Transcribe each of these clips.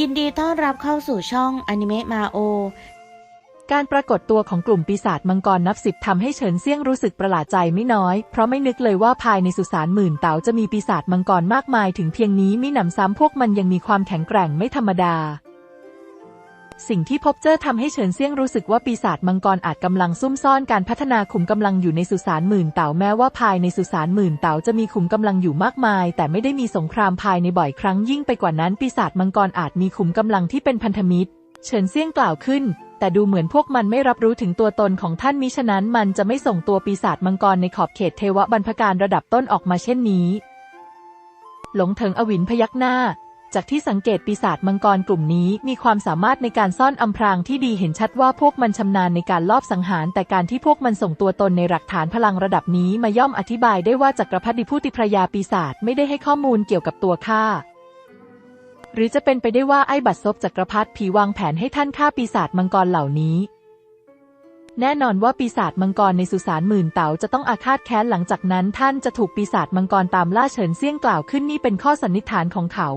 ยินดีต้อนรับเข้าสู่ช่องอนิเมะมาโอ การปรากฏตัวของกลุ่มปีศาจมังกรนับสิบทำให้เฉินเซี่ยงรู้สึกประหลาดใจไม่น้อย เพราะไม่นึกเลยว่าภายในสุสานหมื่นเต๋าจะมีปีศาจมังกรมากมายถึงเพียงนี้มิหนำซ้ำพวกมันยังมีความแข็งแกร่งไม่ธรรมดา สิ่งที่พบเจอทำให้เฉินเซียงรู้สึกว่าปีศาจมังกรอาจกำลังซุ่มซ่อนการพัฒนาขุมกำลังอยู่ในสุสานหมื่นเต๋าแม้ว่าภายในสุสานหมื่นเต๋าจะมีขุมกำลังอยู่มากมาย แต่ไม่ได้มีสงครามภายในบ่อยครั้งยิ่งไปกว่านั้นปีศาจมังกรอาจมีขุมกำลังที่เป็นพันธมิตร เฉินเซียงกล่าวขึ้น แต่ดูเหมือนพวกมันไม่รับรู้ถึงตัวตนของท่านมิฉะนั้นมันจะไม่ส่งตัวปีศาจมังกรในขอบเขตเทวบรรพการระดับต้นออกมาเช่นนี้ หลงเถิงอวินพยักหน้า จากที่สังเกตปีศาจมังกรกลุ่มนี้มีความสามารถในการซ่อนอำพรางที่ดีเห็นชัดว่าพวกมันชำนาญในการลอบสังหาร แต่การที่พวกมันส่งตัวตนในหลักฐานพลังระดับนี้มาย่อมอธิบายได้ว่าจักรพรรดิผู้ติพระยาปีศาจไม่ได้ให้ข้อมูลเกี่ยวกับตัวข้าหรือจะเป็นไปได้ว่าไอ้บัตรซบจักรพรรดิผีวางแผนให้ท่านฆ่าปีศาจมังกรเหล่านี้ แน่นอนว่าปีศาจมังกรในสุสานหมื่นเต๋าจะต้องอาฆาตแค้นหลังจากนั้นท่านจะถูกปีศาจมังกรตามล่าเฉินเซี่ยงกล่าวขึ้นนี่เป็นข้อสันนิษฐานของเขา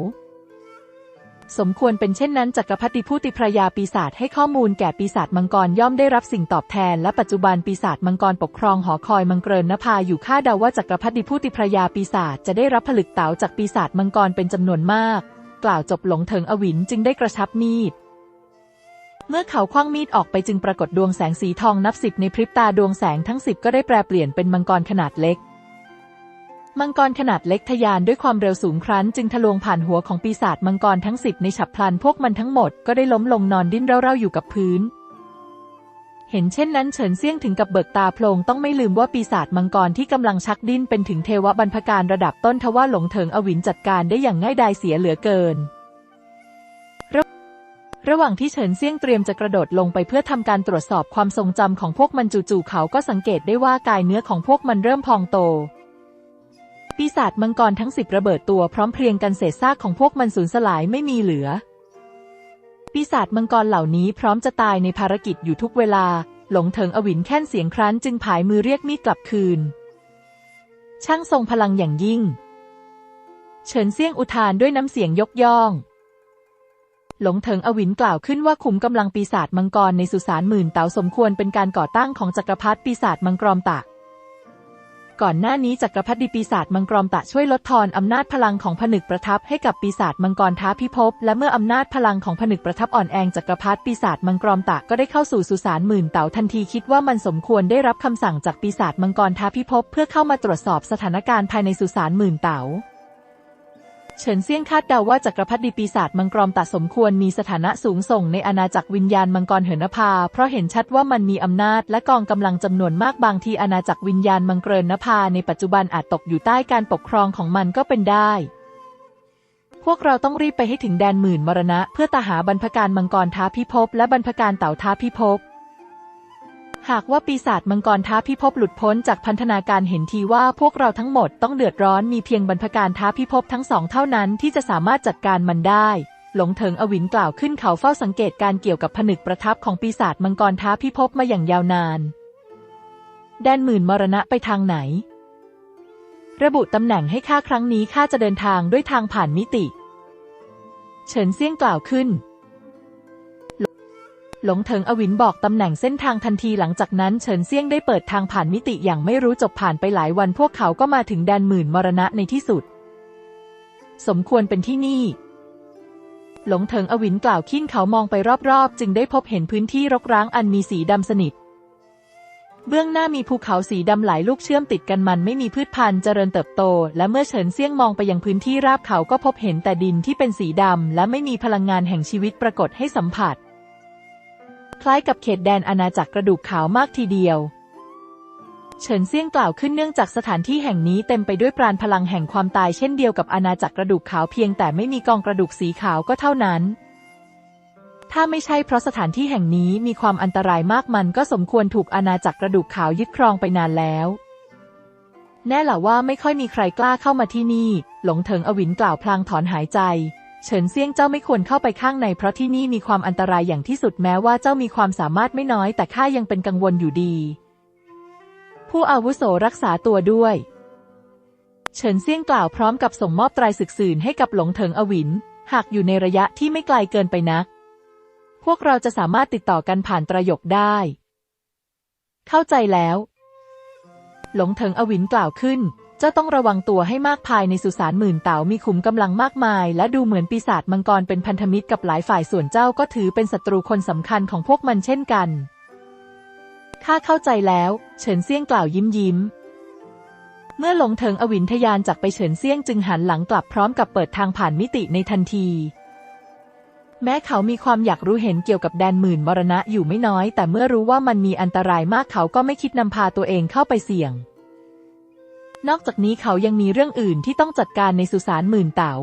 สมควรเป็นเช่นนั้นจักรพรรดิผู้ติพระยาปีศาจให้ข้อมูลแก่ปีศาจมังกรย่อมได้รับสิ่งตอบแทน และปัจจุบันปีศาจมังกรปกครองหอคอยมังเกรินนภาอยู่คาดเดาว่าจักรพรรดิผู้ติพระยาปีศาจจะได้รับผลึกเต๋าจากปีศาจมังกรเป็นจำนวนมาก กล่าวจบหลงเถิงอวินจึงได้กระชับมีดเมื่อเขาคว้างมีดออกไปจึงปรากฏดวงแสงสีทองนับสิบในพริบตาดวงแสงทั้งสิบก็ได้แปลเปลี่ยนเป็นมังกรขนาดเล็ก มังกรขนาดเล็กทะยานด้วยความเร็วสูงครั้น จึงทะลวงผ่านหัวของปีศาจมังกรทั้งสิบในฉับพลันพวกมันทั้งหมดก็ได้ล้มลงนอนดิ้นเร่าๆอยู่กับพื้น เห็นเช่นนั้นเฉินเซี่ยงถึงกับเบิกตาโพลงต้องไม่ลืมว่าปีศาจมังกรที่กำลังชักดิ้นเป็นถึงเทวบรรพการระดับต้นทว่าหลงเถิงอวินจัดการได้อย่างง่ายดายเสียเหลือเกินระหว่างที่เฉินเซี่ยงเตรียมจะกระโดดลงไปเพื่อทำการตรวจสอบความทรงจำของพวกมันจู่ๆเขาก็สังเกตได้ว่ากายเนื้อของพวกมันเริ่มพองโต ปีศาจมังกรทั้งสิบระเบิดตัวพร้อมเพรียงกันเศษซากของพวกมันสูญสลายไม่มีเหลือ ปีศาจมังกรเหล่านี้พร้อมจะตายในภารกิจอยู่ทุกเวลา หลงเถิงอวินแค่นเสียงครั้นจึงผายมือเรียกมีดกลับคืน ช่างทรงพลังอย่างยิ่ง เฉินเซี่ยงอุทานด้วยน้ำเสียงยกย่อง หลงเถิงอวินกล่าวขึ้นว่าขุมกำลังปีศาจมังกรในสุสานหมื่นเต๋าสมควรเป็นการก่อตั้งของจักรพรรดิปีศาจมังกรมตะ ก่อนหน้านี้จักรพรรดิปีศาจมังกรตะช่วยลดทอนอำนาจพลังของผนึกประทับให้กับปีศาจมังกรท้าพิภพและเมื่ออำนาจพลังของผนึกประทับอ่อนแองจักรพรรดิปีศาจมังกรตะก็ได้เข้าสู่สุสานหมื่นเต่าทันทีคิดว่ามันสมควรได้รับคำสั่งจากปีศาจมังกรท้าพิภพเพื่อเข้ามาตรวจสอบสถานการณ์ภายในสุสานหมื่นเต่า เฉินเซี่ยงคาดเดาว่าจักรพรรดิปีศาจมังกรตัดสมควรมีสถานะสูงส่งในอาณาจักรวิญญาณมังกรเหินนภา เพราะเห็นชัดว่ามันมีอำนาจและกองกำลังจำนวนมากบางทีอาณาจักรวิญญาณมังกรินนภาในปัจจุบันอาจตกอยู่ใต้การปกครองของมันก็เป็นได้ พวกเราต้องรีบไปให้ถึงแดนหมื่นมรณะ เพื่อตาหาบรรพการมังกรท้าพิภพและบรรพการเต่าท้าพิภพ หากว่าปีศาจมังกรท้าพิภพหลุดพ้นจากพันธนาการเห็นทีว่าพวกเราทั้งหมดต้องเดือดร้อนมีเพียงบรรพการท้าพิภพทั้งสองเท่านั้นที่จะสามารถจัดการมันได้ หลงเถิงอวินกล่าวขึ้นเขาเฝ้าสังเกตการเกี่ยวกับผนึกประทับของปีศาจมังกรท้าพิภพมาอย่างยาวนาน แดนหมื่นมรณะไปทางไหน ระบุตำแหน่งให้ข้าครั้งนี้ข้าจะเดินทางด้วยทางผ่านมิติ เฉินเซี่ยงกล่าวขึ้น หลงเถิงอวินบอกตำแหน่งเส้นทางทันทีหลังจากนั้นเฉินเซี่ยงได้เปิดทางผ่านมิติอย่างไม่รู้จบผ่านไปหลายวันพวกเขาก็มาถึงแดนหมื่นมรณะในที่สุด สมควรเป็นที่นี่ หลงเถิงอวินกล่าวขิ้นเขามองไปรอบๆ จึงได้พบเห็นพื้นที่รกร้างอันมีสีดำสนิทเบื้องหน้ามีภูเขาสีดำหลายลูกเชื่อมติดกันมันไม่มีพืชพันธุ์เจริญเติบโต และเมื่อเฉินเซี่ยงมองไปยังพื้นที่ราบเขาก็พบเห็นแต่ดินที่เป็นสีดำและไม่มีพลังงานแห่งชีวิตปรากฏให้สัมผัส ล้ายกับเขตแดนอาณาจักรกระดูกขาวมากทีเดียว เฉินเซี่ยงกล่าวขึ้นเนื่องจากสถานที่แห่งนี้เต็มไปด้วยปราณพลังแห่งความตายเช่นเดียวกับอาณาจักรกระดูกขาวเพียงแต่ไม่มีกองกระดูกสีขาวก็เท่านั้น ถ้าไม่ใช่เพราะสถานที่แห่งนี้มีความอันตรายมากมันก็สมควรถูกอาณาจักรกระดูกขาวยึดครองไปนานแล้วแน่หละว่าไม่ค่อยมีใครกล้าเข้ามาที่นี่ หลงเถิงอวินกล่าวพลางถอนหายใจ เฉินเซี่ยงเจ้าไม่ควรเข้าไปข้างในเพราะที่นี่มีความอันตรายอย่างที่สุดแม้ว่าเจ้ามีความสามารถไม่น้อยแต่ข้ายังเป็นกังวลอยู่ดี ผู้อาวุโสรักษาตัวด้วย เฉินเซี่ยงกล่าวพร้อมกับส่งมอบไตรศึกสื่นให้กับหลงเถิงอวิน หากอยู่ในระยะที่ไม่ไกลเกินไปนัก พวกเราจะสามารถติดต่อกันผ่านประโยคได้ เข้าใจแล้ว หลงเถิงอวินกล่าวขึ้น เจ้าต้องระวังตัวให้มากภายในสุสานหมื่นเต๋ามีขุมกำลังมากมาย และดูเหมือนปีศาจมังกรเป็นพันธมิตรกับหลายฝ่ายส่วนเจ้าก็ถือเป็นศัตรูคนสำคัญของพวกมันเช่นกันข้าเข้าใจแล้ว เฉินเซี่ยงกล่าวยิ้มยิ้ม เมื่อหลงเถิงอวินทยานจากไปเฉินเซี่ยงจึงหันหลังกลับพร้อมกับเปิดทางผ่านมิติในทันที แม้เขามีความอยากรู้เห็นเกี่ยวกับแดนหมื่นมรณะอยู่ไม่น้อย แต่เมื่อรู้ว่ามันมีอันตรายมากเขาก็ไม่คิดนำพาตัวเองเข้าไปเสี่ยง นอกจากนี้เขายังมีเรื่องอื่นที่ต้องจัดการในสุสานหมื่นเต๋า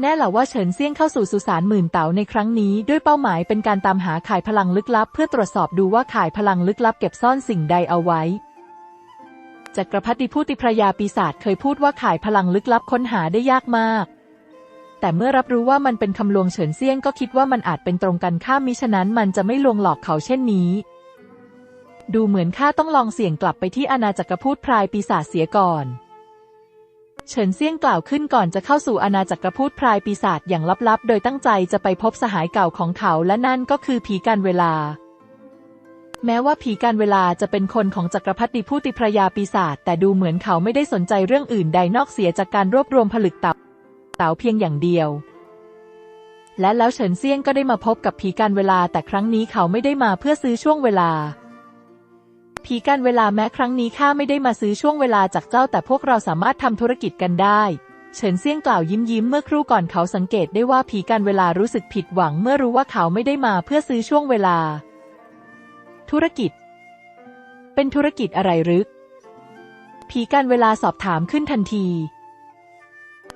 แน่แหละว่าเฉินเซี่ยงเข้าสู่สุสานหมื่นเต๋าในครั้งนี้ ด้วยเป้าหมายเป็นการตามหาข่ายพลังลึกลับ เพื่อตรวจสอบดูว่าข่ายพลังลึกลับเก็บซ่อนสิ่งใดเอาไว้จักรพรรดิผู้ติพระยาปีศาจเคยพูดว่าข่ายพลังลึกลับค้นหาได้ยากมาก แต่เมื่อรับรู้ว่ามันเป็นคำลวงเฉินเซี่ยงก็คิดว่ามันอาจเป็นตรงกันข้ามมิฉะนั้นมันจะไม่ลวงหลอกเขาเช่นนี้ ดูเหมือนข้าต้องลองเสี่ยงกลับไปที่อาณาจักรพูดพรายปีศาจเสียก่อน เฉินเซี่ยงกล่าวขึ้นก่อนจะเข้าสู่อาณาจักรพูดพรายปีศาจอย่างลับๆ โดยตั้งใจจะไปพบสหายเก่าของเขาและนั่นก็คือผีการเวลา แม้ว่าผีการเวลาจะเป็นคนของจักรพรรดิผู้ติพระยาปีศาจแต่ดูเหมือนเขาไม่ได้สนใจเรื่องอื่นใดนอกเสียจากการรวบรวมผลึกเต่าเต่าเพียงอย่างเดียวและแล้วเฉินเซี่ยงก็ได้มาพบกับผีการเวลาแต่ครั้งนี้เขาไม่ได้มาเพื่อซื้อช่วงเวลา ผีการเวลาแม้ครั้งนี้ข้าไม่ได้มาซื้อช่วงเวลาจากเจ้า แต่พวกเราสามารถทำธุรกิจกันได้ เฉินเซี่ยงกล่าวยิ้มยิ้มเมื่อครู่ก่อนเขาสังเกตได้ว่าผีการเวลารู้สึกผิดหวังเมื่อรู้ว่าเขาไม่ได้มาเพื่อซื้อช่วงเวลา ธุรกิจ เป็นธุรกิจอะไรหรือผีการเวลาสอบถามขึ้นทันที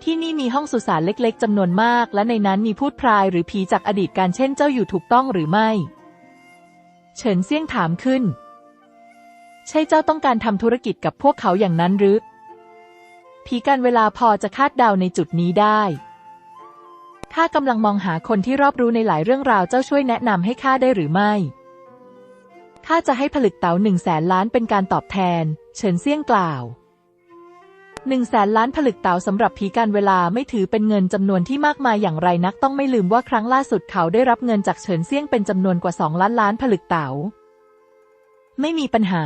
ที่นี่มีห้องสุสานเล็กๆจำนวนมาก และในนั้นมีพูดพรายหรือผีจากอดีตการเช่นเจ้าอยู่ถูกต้องหรือไม่ เฉินเซี่ยงถามขึ้น ใช่เจ้าต้องการทำธุรกิจกับพวกเขาอย่างนั้นหรือ ผีการเวลาพอจะคาดเดาในจุดนี้ได้ข้ากำลังมองหาคนที่รอบรู้ในหลายเรื่องราวเจ้าช่วยแนะนำให้ข้าได้หรือไม่ข้าจะให้ผลึกเต๋าหนึ่งแสนล้านเป็นการตอบแทน เฉินเซี่ยงกล่าวหนึ่งแสนล้านผลึกเต๋าสำหรับผีการเวลาไม่ถือเป็นเงินจำนวนที่มากมายอย่างไรนักต้องไม่ลืมว่าครั้งล่าสุดเขาได้รับเงินจากเฉินเซี่ยงเป็นจำนวนกว่าสองล้านล้านผลึกเต๋าไม่มีปัญหา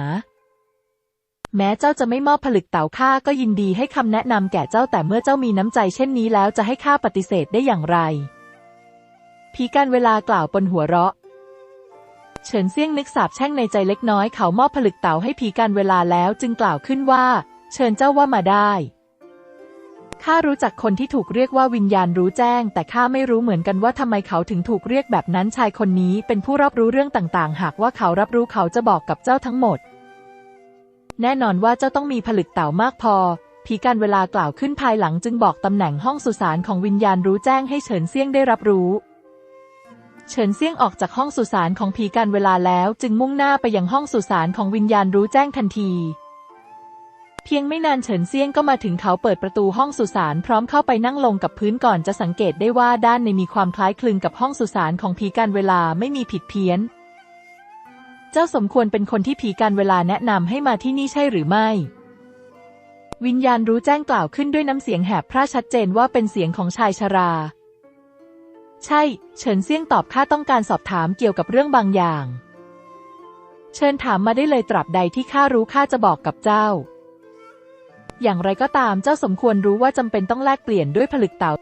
แม้เจ้าจะไม่มอบผลึกเต๋าข้าก็ยินดีให้คำแนะนำแก่เจ้าแต่เมื่อเจ้ามีน้ำใจเช่นนี้แล้วจะให้ข้าปฏิเสธได้อย่างไรผีการเวลากล่าวบนหัวเราะ เฉินเซี่ยงนึกสาบแช่งในใจเล็กน้อยเขามอบผลึกเต๋าให้ผีการเวลาแล้วจึงกล่าวขึ้นว่า เชิญเจ้าว่ามาได้ข้ารู้จักคนที่ถูกเรียกว่าวิญญาณรู้แจ้ง แต่ข้าไม่รู้เหมือนกันว่าทำไมเขาถึงถูกเรียกแบบนั้นชายคนนี้เป็นผู้รับรู้เรื่องต่างๆ หากว่าเขารับรู้เขาจะบอกกับเจ้าทั้งหมด แน่นอนว่าเจ้าต้องมีผลึกเต่ามากพอ ผีการเวลากล่าวขึ้นภายหลังจึงบอกตำแหน่งห้องสุสานของวิญญาณรู้แจ้งให้เฉินเซี่ยงได้รับรู้ เฉินเซี่ยงออกจากห้องสุสานของผีการเวลาแล้วจึงมุ่งหน้าไปยังห้องสุสานของวิญญาณรู้แจ้งทันที เพียงไม่นานเฉินเซี่ยงก็มาถึงเขาเปิดประตูห้องสุสานพร้อมเข้าไปนั่งลงกับพื้นก่อนจะสังเกตได้ว่าด้านในมีความคล้ายคลึงกับห้องสุสานของผีการเวลาไม่มีผิดเพี้ยน เจ้าสมควรเป็นคนที่ผีการเวลาแนะนำให้มาที่นี่ใช่หรือไม่ วิญญาณรู้แจ้งกล่าวขึ้นด้วยน้ำเสียงแหบพร่าชัดเจนว่าเป็นเสียงของชายชรา ใช่ เฉินเซี่ยงตอบข้าต้องการสอบถามเกี่ยวกับเรื่องบางอย่าง เชิญถามมาได้เลยตราบใดที่ข้ารู้ข้าจะบอกกับเจ้า อย่างไรก็ตามเจ้าสมควรรู้ว่าจำเป็นต้องแลกเปลี่ยนด้วยผลึกเต่า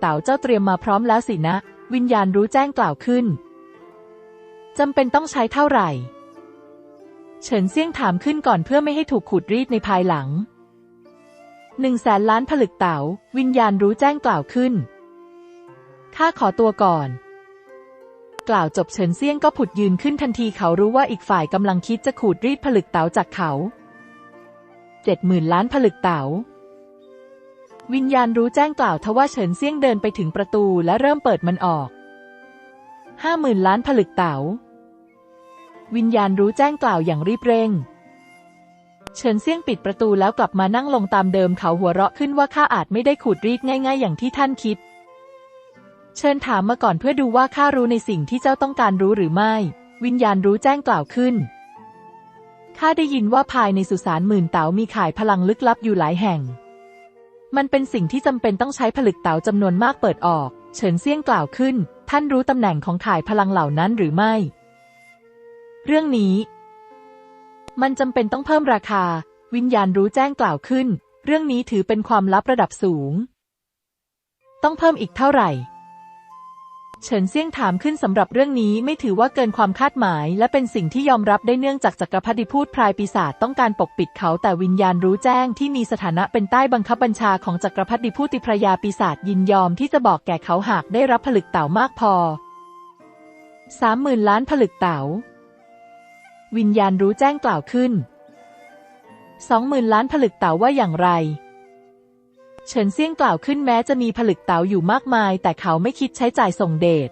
เต่าเจ้าเตรียมมาพร้อมแล้วสินะ วิญญาณรู้แจ้งกล่าวขึ้น จำเป็นต้องใช้เท่าไหร่ เฉินเซี่ยงถามขึ้นก่อนเพื่อไม่ให้ถูกขูดรีดในภายหลังหนึ่งแสนล้านผลึกเต๋าวิญญาณรู้แจ้งกล่าวขึ้น ข้าขอตัวก่อน กล่าวจบเฉินเซี่ยงก็ผุดยืนขึ้นทันทีเขารู้ว่าอีกฝ่ายกำลังคิดจะขูดรีดผลึกเต๋าจากเขาเจ็ดหมื่นล้านผลึกเต๋าวิญญาณรู้แจ้งกล่าวทว่าเฉินเซี่ยงเดินไปถึงประตูและเริ่มเปิดมันออก ห้าหมื่นล้านผลึกเต๋า วิญญาณรู้แจ้งกล่าวอย่างรีบเร่ง เฉินเซี่ยงปิดประตูแล้วกลับมานั่งลงตามเดิมเขาหัวเราะขึ้นว่าข้าอาจไม่ได้ขูดรีดง่าย ๆ อย่างที่ท่านคิด เชิญถามมาก่อนเพื่อดูว่าข้ารู้ในสิ่งที่เจ้าต้องการรู้หรือไม่ วิญญาณรู้แจ้งกล่าวขึ้นข้าได้ยินว่าภายในสุสานหมื่นเต๋ามีขายพลังลึกลับอยู่หลายแห่ง มันเป็นสิ่งที่จำเป็นต้องใช้ผลึกเต๋าจำนวนมากเปิดออก เฉินเซี่ยงกล่าวขึ้น ท่านรู้ตำแหน่งของถ่ายพลังเหล่านั้นหรือไม่ เรื่องนี้ มันจำเป็นต้องเพิ่มราคา วิญญาณรู้แจ้งกล่าวขึ้น เรื่องนี้ถือเป็นความลับระดับสูง ต้องเพิ่มอีกเท่าไหร่ เฉินเซี่ยงถามขึ้นสำหรับเรื่องนี้ไม่ถือว่าเกินความคาดหมาย และเป็นสิ่งที่ยอมรับได้เนื่องจากจักรพรรดิพูดพรายปีศาจต้องการปกปิดเขาแต่วิญญาณรู้แจ้งที่มีสถานะเป็นใต้บังคับบัญชาของจักรพรรดิผู้ติพระยาปีศาจยินยอมที่จะบอกแก่เขาหากได้รับผลึกเต๋ามากพอสามหมื่นล้านผลึกเต๋าวิญญาณรู้แจ้งกล่าวขึ้นสองหมื่นล้านผลึกเต๋าว่าอย่างไร เฉินเซี่ยงกล่าวขึ้นแม้จะมีผลึกเต๋าอยู่มากมาย แต่เขาไม่คิดใช้จ่ายส่งเดช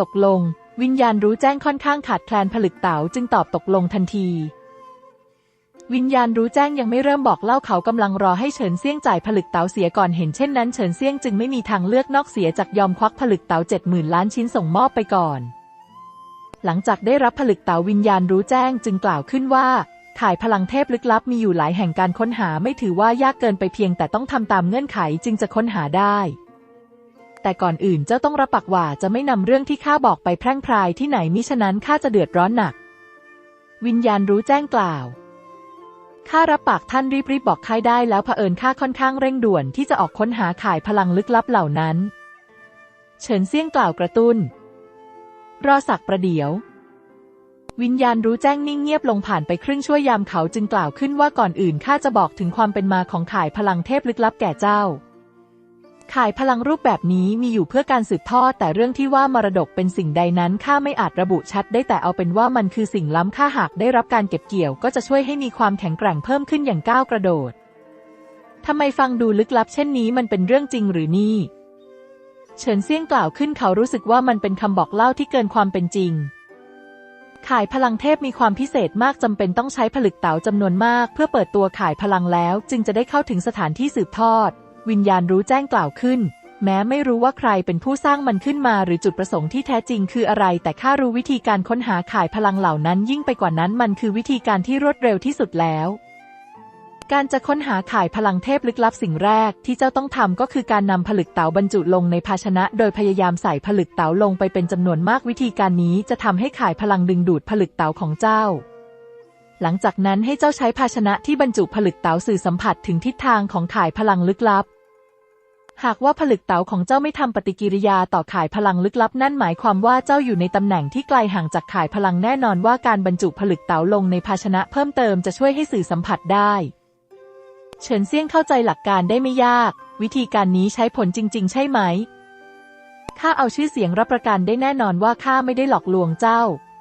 ตกลง วิญญาณรู้แจ้งค่อนข้างขาดแคลนผลึกเต๋าจึงตอบตกลงทันที วิญญาณรู้แจ้งยังไม่เริ่มบอกเล่าเขากำลังรอให้เฉินเซี่ยงจ่ายผลึกเต๋าเสียก่อนเห็นเช่นนั้นเฉินเซี่ยงจึงไม่มีทางเลือกนอกเสียจากยอมควักผลึกเต๋าเจ็ดหมื่นล้านชิ้นส่งมอบไปก่อน หลังจากได้รับผลึกเต๋าวิญญาณรู้แจ้งจึงกล่าวขึ้นว่า ข่ายพลังเทพลึกลับมีอยู่หลายแห่งการค้นหาไม่ถือว่ายากเกินไปเพียงแต่ต้องทำตามเงื่อนไขจึงจะค้นหาได้ แต่ก่อนอื่นเจ้าต้องรับปากว่าจะไม่นำเรื่องที่ข้าบอกไปแพร่งพรายที่ไหนมิฉะนั้นข้าจะเดือดร้อนหนัก วิญญาณรู้แจ้งกล่าวข้ารับปากท่านรีบๆบบอกข้าได้แล้วเผอิญข้าค่อนข้างเร่งด่วนที่จะออกค้นหาข่ายพลังลึกลับเหล่านั้น เฉินเซี่ยงกล่าวกระตุ้น รอสักประเดี๋ยว วิญญาณรู้แจ้งนิ่งเงียบลงผ่านไปครึ่งชั่วยามเขาจึงกล่าวขึ้นว่าก่อนอื่นข้าจะบอกถึงความเป็นมาของข่ายพลังเทพลึกลับแก่เจ้า ข่ายพลังรูปแบบนี้มีอยู่เพื่อการสืบทอดแต่เรื่องที่ว่ามรดกเป็นสิ่งใดนั้นข้าไม่อาจระบุชัดได้แต่เอาเป็นว่ามันคือสิ่งล้ำค่าหากได้รับการเก็บเกี่ยว ก็จะช่วยให้มีความแข็งแกร่งเพิ่มขึ้นอย่างก้าวกระโดดทำไมฟังดูลึกลับเช่นนี้มันเป็นเรื่องจริงหรือนี่ เฉินเซี่ยงกล่าวขึ้นเขารู้สึกว่ามันเป็นคำบอกเล่าที่เกินความเป็นจริง ขายพลังเทพมีความพิเศษมากจำเป็นต้องใช้ผลึกเต๋าจำนวนมาก เพื่อเปิดตัวขายพลังแล้ว จึงจะได้เข้าถึงสถานที่สืบทอด วิญญาณรู้แจ้งกล่าวขึ้น แม้ไม่รู้ว่าใครเป็นผู้สร้างมันขึ้นมาหรือจุดประสงค์ที่แท้จริงคืออะไร แต่ข้ารู้วิธีการค้นหาขายพลังเหล่านั้นยิ่งไปกว่านั้นมันคือวิธีการที่รวดเร็วที่สุดแล้ว การจะค้นหาข่ายพลังเทพลึกลับสิ่งแรกที่เจ้าต้องทำก็คือการนำผลึกเต๋าบรรจุลงในภาชนะ โดยพยายามใส่ผลึกเต๋าลงไปเป็นจำนวนมากวิธีการนี้จะทำให้ข่ายพลังดึงดูดผลึกเต๋าของเจ้า หลังจากนั้นให้เจ้าใช้ภาชนะที่บรรจุผลึกเต๋าสื่อสัมผัสถึงทิศทางของข่ายพลังลึกลับ หากว่าผลึกเต๋าของเจ้าไม่ทำปฏิกิริยาต่อข่ายพลังลึกลับ นั่นหมายความว่าเจ้าอยู่ในตำแหน่งที่ไกลห่างจากข่ายพลังแน่นอนว่าการบรรจุผลึกเต๋าลงในภาชนะเพิ่มเติมจะช่วยให้สื่อสัมผัสได้ เฉินเซี่ยงเข้าใจหลักการได้ไม่ยาก วิธีการนี้ใช้ผลจริง ๆ ใช่ไหม ข้าเอาชื่อเสียงรับประกันได้แน่นอนว่าข้าไม่ได้หลอกลวงเจ้า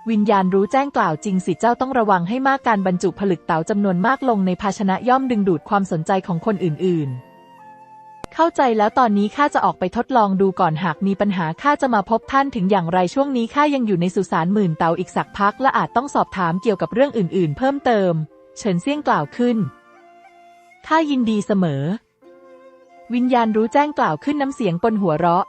วิญญาณรู้แจ้งกล่าวจริงสิเจ้าต้องระวังให้มากการบรรจุผลึกเต๋าจำนวนมากลงในภาชนะย่อมดึงดูดความสนใจของคนอื่น ๆ เข้าใจแล้วตอนนี้ข้าจะออกไปทดลองดูก่อนหากมีปัญหาข้าจะมาพบท่านถึงอย่างไรช่วงนี้ข้ายังอยู่ในสุสานหมื่นเตาอีกสักพักและอาจต้องสอบถามเกี่ยวกับเรื่องอื่น ๆ เพิ่มเติม เฉินเซี่ยงกล่าวขึ้น ข้ายินดีเสมอ วิญญาณรู้แจ้งกล่าวขึ้นน้ำเสียงปนหัวเราะ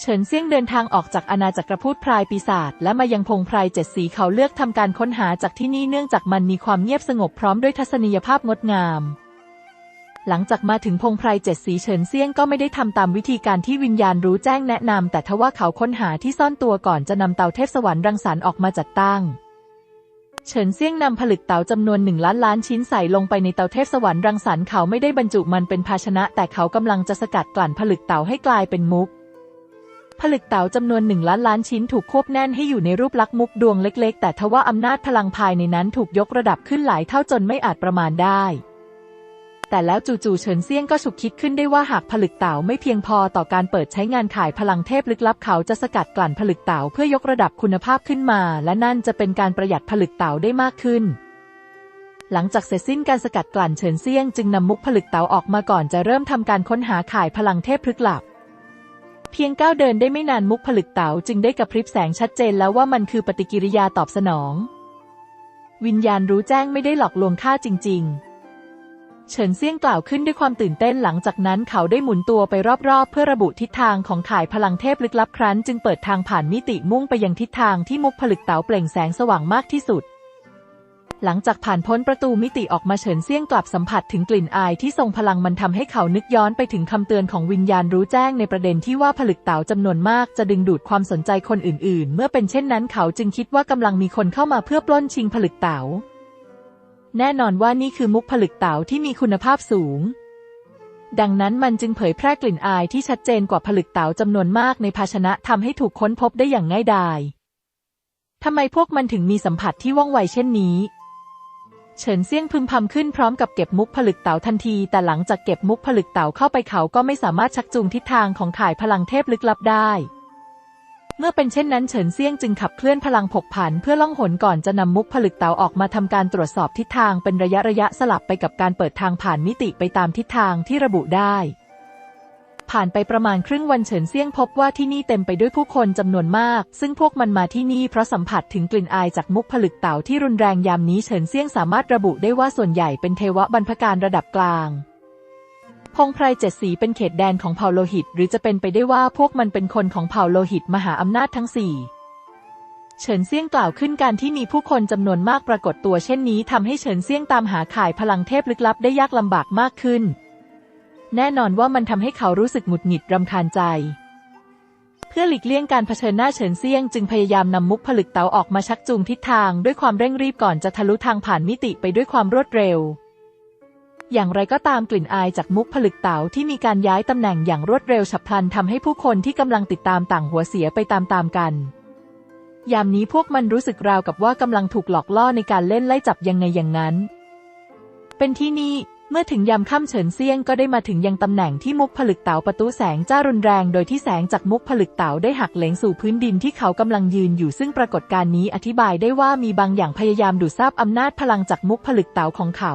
เฉินเซี่ยงเดินทางออกจากอาณาจักรพูดพรายปีศาจและมายังพงไพรเจ็ดสีเขาเลือกทำการค้นหาจากที่นี่เนื่องจากมันมีความเงียบสงบพร้อมด้วยทัศนียภาพงดงาม หลังจากมาถึงพงไพรเจ็ดสีเฉินเซี่ยงก็ไม่ได้ทำตามวิธีการที่วิญญาณรู้แจ้งแนะนำแต่ทว่าเขาค้นหาที่ซ่อนตัวก่อนจะนำเตาเทพสวรรค์รังสรรค์ออกมาจัดตั้ง เฉินเซี่ยงนำผลึกเต๋าจำนวนหนึ่งล้านล้านชิ้นใส่ลงไปในเตาเทพสวรรค์รังสรรค์เขาไม่ได้บรรจุมันเป็นภาชนะ แต่เขากำลังจะสกัดกลั่นผลึกเต๋าให้กลายเป็นมุก ผลึกเต๋าจำนวนหนึ่งล้านล้านชิ้นถูกควบแน่นให้อยู่ในรูปลักษณ์มุกดวงเล็ก ๆ แต่ทว่าอำนาจพลังภายในนั้นถูกยกระดับขึ้นหลายเท่าจนไม่อาจประมาณได้ แต่แล้วจู่ๆเฉินเซียงก็ฉุกคิดขึ้นได้ว่าหากผลึกเต๋าไม่เพียงพอต่อการเปิดใช้งานขายพลังเทพลึกลับเขาจะสกัดกลั่นผลึกเต๋าเพื่อยกระดับคุณภาพขึ้นมา และนั่นจะเป็นการประหยัดผลึกเต๋าได้มากขึ้น หลังจากเสร็จสิ้นการสกัดกลั่นเฉินเซียงจึงนำมุกผลึกเต๋าออกมาก่อนจะเริ่มทำการค้นหาขายพลังเทพลึกลับ เพียงก้าวเดินได้ไม่นานมุกผลึกเต๋าจึงได้กระพริบแสงชัดเจนแล้วว่ามันคือปฏิกิริยาตอบสนอง วิญญาณรู้แจ้งไม่ได้หลอกลวงข้าจริง ๆ เฉินเซี่ยงกล่าวขึ้นด้วยความตื่นเต้นหลังจากนั้นเขาได้หมุนตัวไปรอบๆ เพื่อระบุทิศทางของข่ายพลังเทพลึกลับครั้น จึงเปิดทางผ่านมิติมุ่งไปยังทิศทางที่มุกผลึกเต๋าเปล่งแสงสว่างมากที่สุด หลังจากผ่านพ้นประตูมิติออกมาเฉินเซี่ยงกลับสัมผัสถึงกลิ่นอายที่ทรงพลังมันทำให้เขานึกย้อนไปถึงคำเตือนของวิญญาณรู้แจ้งในประเด็นที่ว่าผลึกเต๋าจำนวนมากจะดึงดูดความสนใจคนอื่น ๆ เมื่อเป็นเช่นนั้นเขาจึงคิดว่ากำลังมีคนเข้ามาเพื่อปล้นชิงผลึกเต๋า แน่นอนว่านี่คือมุกผลึกเต๋าที่มีคุณภาพสูง ดังนั้นมันจึงเผยแพร่กลิ่นอายที่ชัดเจนกว่าผลึกเต๋าจำนวนมากในภาชนะทำให้ถูกค้นพบได้อย่างง่ายดายทำไมพวกมันถึงมีสัมผัสที่ว่องไวเช่นนี้เฉินเซี่ยงพึมพำขึ้นพร้อมกับเก็บมุกผลึกเต๋าทันที แต่หลังจากเก็บมุกผลึกเต๋าเข้าไปเขาก็ไม่สามารถชักจูงทิศทางของข่ายพลังเทพลึกลับได้ เมื่อเป็นเช่นนั้นเฉินเซี่ยงจึงขับเคลื่อนพลังผกผันเพื่อล่องหนก่อนจะนำมุกผลึกเต๋าออกมาทำการตรวจสอบทิศทางเป็นระยะระยะสลับไปกับการเปิดทางผ่านมิติไปตามทิศทางที่ระบุได้ผ่านไปประมาณครึ่งวันเฉินเซี่ยงพบว่าที่นี่เต็มไปด้วยผู้คนจำนวนมาก ซึ่งพวกมันมาที่นี่เพราะสัมผัสถึงกลิ่นอายจากมุกผลึกเต๋าที่รุนแรงยามนี้เฉินเซี่ยงสามารถระบุได้ว่าส่วนใหญ่เป็นเทวบรรพการระดับกลาง พงไพรเจ็ดสีเป็นเขตแดนของเผ่าโลหิต หรือจะเป็นไปได้ว่าพวกมันเป็นคนของเผ่าโลหิตมหาอำนาจทั้งสี่เฉินเซี่ยงกล่าวขึ้นการที่มีผู้คนจำนวนมากปรากฏตัวเช่นนี้ทำให้เฉินเซี่ยงตามหาข่ายพลังเทพลึกลับได้ยากลำบากมากขึ้น แน่นอนว่ามันทำให้เขารู้สึกหงุดหงิดรำคาญใจ เพื่อหลีกเลี่ยงการเผชิญหน้าเฉินเซี่ยงจึงพยายามนำมุกผลึกเต๋าออกมาชักจูงทิศทาง ด้วยความเร่งรีบก่อนจะทะลุทางผ่านมิติไปด้วยความรวดเร็ว อย่างไรก็ตามกลิ่นอายจากมุกผลึกเต๋าที่มีการย้ายตำแหน่งอย่างรวดเร็วฉับพลันทำให้ผู้คนที่กำลังติดตามต่างหัวเสียไปตามๆกัน ยามนี้พวกมันรู้สึกราวกับว่ากำลังถูกหลอกล่อในการเล่นไล่จับยังไงอย่างนั้น เป็นที่นี่เมื่อถึงยามค่ำเฉินเซียงก็ได้มาถึงยังตำแหน่งที่มุกผลึกเต๋าประตูแสงจ้ารุนแรงโดยที่แสงจากมุกผลึกเต๋าได้หักเหลงสู่พื้นดินที่เขากำลังยืนอยู่ซึ่งปรากฏการณ์นี้อธิบายได้ว่ามีบางอย่างพยายามดูดซับอำนาจพลังจากมุกผลึกเต๋าของเขา